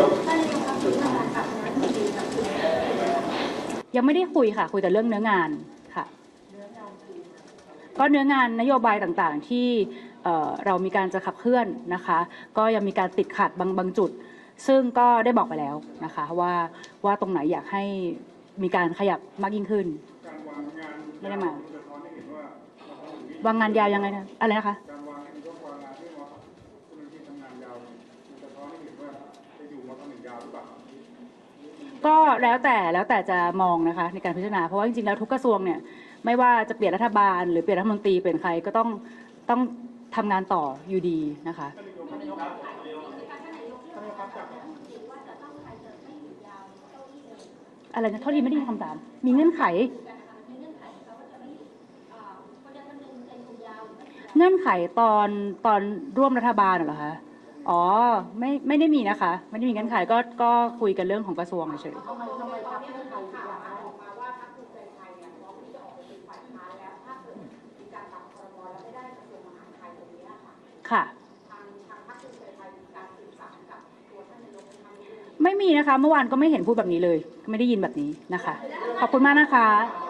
ายกยังไม่ได้คุยค่ะ คุยแต่เรื่องเนื้องานค่ะ ก็เนื้องานนโยบายต่างๆที่เรามีการจะขับเคลื่อนนะคะ ก็ยังมีการติดขัดบางบางจุด ซึ่งก็ได้บอกไปแล้วนะคะว่าว่าตรงไหนอยากให้มีการขยับมากยิ่งขึ้นไม่ได้มาวางงานยาวยังไงนะอะไรนะคะ ก็แล้วแต่แล้วแต่จะมองนะคะในการพิจารณาเพราะว่าจริงๆแล้วทุกกระทรวงเนี่ยไม่ว่าจะเปลี่ยนรัฐบาล หรือเปลี่ยนรัฐมนตรีเปลี่ยนใครก็ต้องต้องทำงานต่ออยู่ดีนะคะ อะไรนะท่าที่ไม่ได้ยินคำถามมีเงื่อนไข เงื่อนไขตอนตอนร่วมรัฐบาลเหรอคะ อ๋อไม่ไม่ได้มีนะคะ ไม่ได้มีเงื่อนไขก็ก็คุยกันเรื่องของกระทรวงเฉยค่ะไม่มีนะคะ เมื่อวานก็ไม่เห็นพูดแบบนี้เลย ไม่ได้ยินแบบนี้นะคะ ขอบคุณมากนะคะ